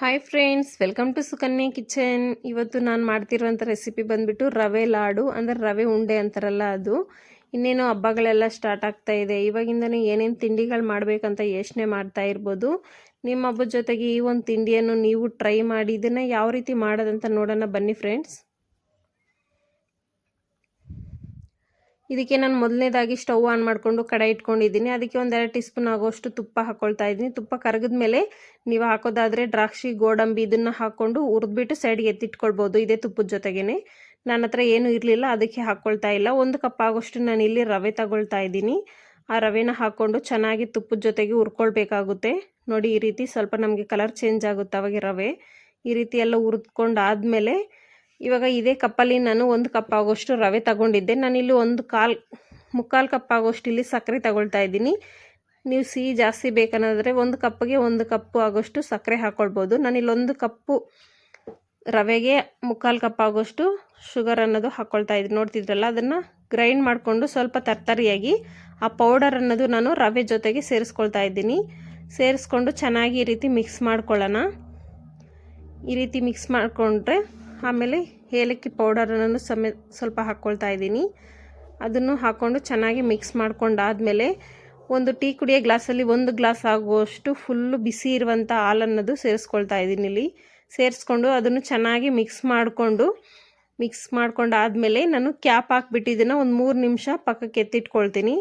Hi friends welcome to Sukanya kitchen ಇವತ್ತು ನಾನು ಮಾಡ್ತಿರುವಂಥ recipe ಬಂದುಬಿಟ್ಟು ರವೆ ಲಾಡು, ಅಂದರೆ ರವೆ ಉಂಡೆ ಅಂತಾರಲ್ಲ ಅದು. ಇನ್ನೇನು ಹಬ್ಬಗಳೆಲ್ಲ ಸ್ಟಾರ್ಟ್ ಆಗ್ತಾ ಇದೆ. ಇವಾಗಿಂದನೇ ಏನೇನು ತಿಂಡಿಗಳು ಮಾಡಬೇಕಂತ ಯೋಚನೆ ಮಾಡ್ತಾ ಇರ್ಬೋದು. ನಿಮ್ಮ ಹಬ್ಬದ ಜೊತೆಗೆ ಈ ಒಂದು ತಿಂಡಿಯನ್ನು ನೀವು ಟ್ರೈ ಮಾಡಿ, ಇದನ್ನು ಯಾವ ರೀತಿ ಮಾಡೋದಂತ ನೋಡೋಣ ಬನ್ನಿ ಫ್ರೆಂಡ್ಸ್ ಇದಕ್ಕೆ ನಾನು ಮೊದಲನೇದಾಗಿ ಸ್ಟವ್ ಆನ್ ಮಾಡಿಕೊಂಡು ಕಡೆ ಇಟ್ಕೊಂಡಿದ್ದೀನಿ. ಅದಕ್ಕೆ ಒಂದೆರಡು ಟೀ ಸ್ಪೂನ್ ಆಗೋಷ್ಟು ತುಪ್ಪ ಹಾಕ್ಕೊಳ್ತಾ ಇದ್ದೀನಿ. ತುಪ್ಪ ಕರಗಿದ ಮೇಲೆ ನೀವು ಹಾಕೋದಾದರೆ ದ್ರಾಕ್ಷಿ, ಗೋಡಂಬಿ ಇದನ್ನು ಹಾಕ್ಕೊಂಡು ಹುರಿದ್ಬಿಟ್ಟು ಸೈಡ್ಗೆ ಎತ್ತಿಟ್ಕೊಳ್ಬೋದು. ಇದೇ ತುಪ್ಪದ ಜೊತೆಗೇ ನನ್ನ ಹತ್ರ ಏನೂ ಇರಲಿಲ್ಲ, ಅದಕ್ಕೆ ಹಾಕ್ಕೊಳ್ತಾ ಇಲ್ಲ. ಒಂದು ಕಪ್ ಆಗೋಷ್ಟು ನಾನು ಇಲ್ಲಿ ರವೆ ತಗೊಳ್ತಾ ಇದ್ದೀನಿ. ಆ ರವೆನ ಹಾಕ್ಕೊಂಡು ಚೆನ್ನಾಗಿ ತುಪ್ಪದ ಜೊತೆಗೆ ಹುರ್ಕೊಳ್ಬೇಕಾಗುತ್ತೆ. ನೋಡಿ ಈ ರೀತಿ ಸ್ವಲ್ಪ ನಮಗೆ ಕಲರ್ ಚೇಂಜ್ ಆಗುತ್ತೆ ಅವಾಗ ರವೆ. ಈ ರೀತಿ ಎಲ್ಲ ಹುರಿದ್ಕೊಂಡು ಆದಮೇಲೆ ಇವಾಗ ಇದೇ ಕಪ್ಪಲ್ಲಿ ನಾನು ಒಂದು ಕಪ್ ಆಗೋಷ್ಟು ರವೆ ತಗೊಂಡಿದ್ದೆ. ನಾನಿಲ್ಲಿ ಒಂದು ಕಾಲು, ಮುಕ್ಕಾಲು ಕಪ್ ಆಗೋಷ್ಟು ಇಲ್ಲಿ ಸಕ್ಕರೆ ತಗೊಳ್ತಾ ಇದ್ದೀನಿ. ನೀವು ಸಿಹಿ ಜಾಸ್ತಿ ಬೇಕನ್ನೋದ್ರೆ ಒಂದು ಕಪ್ಪಿಗೆ ಒಂದು ಕಪ್ಪು ಆಗೋಷ್ಟು ಸಕ್ಕರೆ ಹಾಕ್ಕೊಳ್ಬೋದು ನಾನಿಲ್ಲಿ ಒಂದು ಕಪ್ಪು ರವೆಗೆ ಮುಕ್ಕಾಲು ಕಪ್ ಆಗೋಷ್ಟು ಶುಗರ್ ಅನ್ನೋದು ಹಾಕ್ಕೊಳ್ತಾ ಇದ್ದೀನಿ ನೋಡ್ತಿದ್ರಲ್ಲ, ಅದನ್ನು ಗ್ರೈಂಡ್ ಮಾಡಿಕೊಂಡು ಸ್ವಲ್ಪ ತರ್ತರಿಯಾಗಿ ಆ ಪೌಡರ್ ಅನ್ನೋದು ನಾನು ರವೆ ಜೊತೆಗೆ ಸೇರಿಸ್ಕೊಳ್ತಾ ಇದ್ದೀನಿ. ಸೇರಿಸ್ಕೊಂಡು ಚೆನ್ನಾಗಿ ಈ ರೀತಿ ಮಿಕ್ಸ್ ಮಾಡ್ಕೊಳ್ಳೋಣ. ಈ ರೀತಿ ಮಿಕ್ಸ್ ಮಾಡಿಕೊಂಡ್ರೆ ಆಮೇಲೆ ಏಲಕ್ಕಿ ಪೌಡರನ್ನು ಸಮೇತ ಸ್ವಲ್ಪ ಹಾಕ್ಕೊಳ್ತಾ ಇದ್ದೀನಿ. ಅದನ್ನು ಹಾಕ್ಕೊಂಡು ಚೆನ್ನಾಗಿ ಮಿಕ್ಸ್ ಮಾಡ್ಕೊಂಡಾದಮೇಲೆ ಒಂದು ಟೀ ಕುಡಿಯೋ ಗ್ಲಾಸಲ್ಲಿ ಒಂದು ಗ್ಲಾಸ್ ಆಗುವಷ್ಟು ಫುಲ್ಲು ಬಿಸಿ ಇರುವಂಥ ಹಾಲನ್ನೋದು ಸೇರಿಸ್ಕೊಳ್ತಾ ಇದ್ದೀನಿ ಇಲ್ಲಿ. ಸೇರಿಸ್ಕೊಂಡು ಅದನ್ನು ಚೆನ್ನಾಗಿ ಮಿಕ್ಸ್ ಮಾಡಿಕೊಂಡು, ಮಿಕ್ಸ್ ಮಾಡ್ಕೊಂಡಾದಮೇಲೆ ನಾನು ಕ್ಯಾಪ್ ಹಾಕ್ಬಿಟ್ಟಿದ್ದನ್ನು ಒಂದು ಮೂರು ನಿಮಿಷ ಪಕ್ಕಕ್ಕೆ ಎತ್ತಿಟ್ಕೊಳ್ತೀನಿ.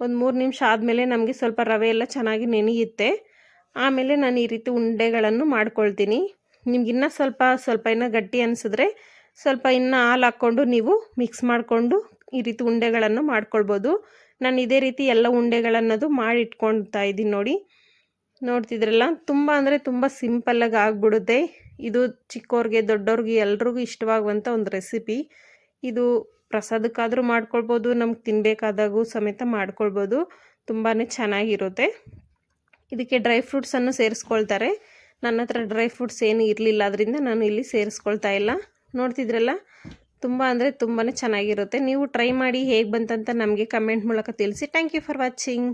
ಒಂದು ಮೂರು ನಿಮಿಷ ಆದಮೇಲೆ ನಮಗೆ ಸ್ವಲ್ಪ ರವೆ ಎಲ್ಲ ಚೆನ್ನಾಗಿ ನೆನೆಯುತ್ತೆ. ಆಮೇಲೆ ನಾನು ಈ ರೀತಿ ಉಂಡೆಗಳನ್ನು ಮಾಡ್ಕೊಳ್ತೀನಿ. ನಿಮ್ಗೆ ಇನ್ನೂ ಸ್ವಲ್ಪ ಸ್ವಲ್ಪ ಏನೋ ಗಟ್ಟಿ ಅನಿಸಿದ್ರೆ ಸ್ವಲ್ಪ ಇನ್ನು ಹಾಲು ಹಾಕ್ಕೊಂಡು ನೀವು ಮಿಕ್ಸ್ ಮಾಡಿಕೊಂಡು ಈ ರೀತಿ ಉಂಡೆಗಳನ್ನು ಮಾಡ್ಕೊಳ್ಬೋದು. ನಾನು ಇದೇ ರೀತಿ ಎಲ್ಲ ಉಂಡೆಗಳನ್ನದು ಮಾಡಿಟ್ಕೊಳ್ತಾ ಇದ್ದೀನಿ ನೋಡಿ. ನೋಡ್ತಿದ್ರಲ್ಲ, ತುಂಬ ಅಂದರೆ ತುಂಬ ಸಿಂಪಲ್ಲಾಗಿ ಆಗಿಬಿಡುತ್ತೆ. ಇದು ಚಿಕ್ಕವ್ರಿಗೆ ದೊಡ್ಡವ್ರಿಗೆ ಎಲ್ರಿಗೂ ಇಷ್ಟವಾಗುವಂಥ ಒಂದು ರೆಸಿಪಿ ಇದು ಪ್ರಸಾದಕ್ಕಾದರೂ ಮಾಡ್ಕೊಳ್ಬೋದು, ನಮ್ಗೆ ತಿನ್ನಬೇಕಾದಾಗೂ ಸಮೇತ ಮಾಡ್ಕೊಳ್ಬೋದು. ತುಂಬಾ ಚೆನ್ನಾಗಿರುತ್ತೆ. ಇದಕ್ಕೆ ಡ್ರೈ ಫ್ರೂಟ್ಸನ್ನು ಸೇರಿಸ್ಕೊಳ್ತಾರೆ. ನನ್ನ ಹತ್ರ ಡ್ರೈ ಫ್ರೂಟ್ಸ್ ಏನು ಇರಲಿಲ್ಲ, ಅದರಿಂದ ನಾನು ಇಲ್ಲಿ ಸೇರಿಸ್ಕೊಳ್ತಾ ಇಲ್ಲ. ನೋಡ್ತಿದ್ರಲ್ಲ? ತುಂಬ ಅಂದರೆ ತುಂಬಾ ಚೆನ್ನಾಗಿರುತ್ತೆ. ನೀವು ಟ್ರೈ ಮಾಡಿ ಹೇಗೆ ಬಂತಂತ ನಮಗೆ ಕಮೆಂಟ್ ಮೂಲಕ ತಿಳಿಸಿ. Thank you for watching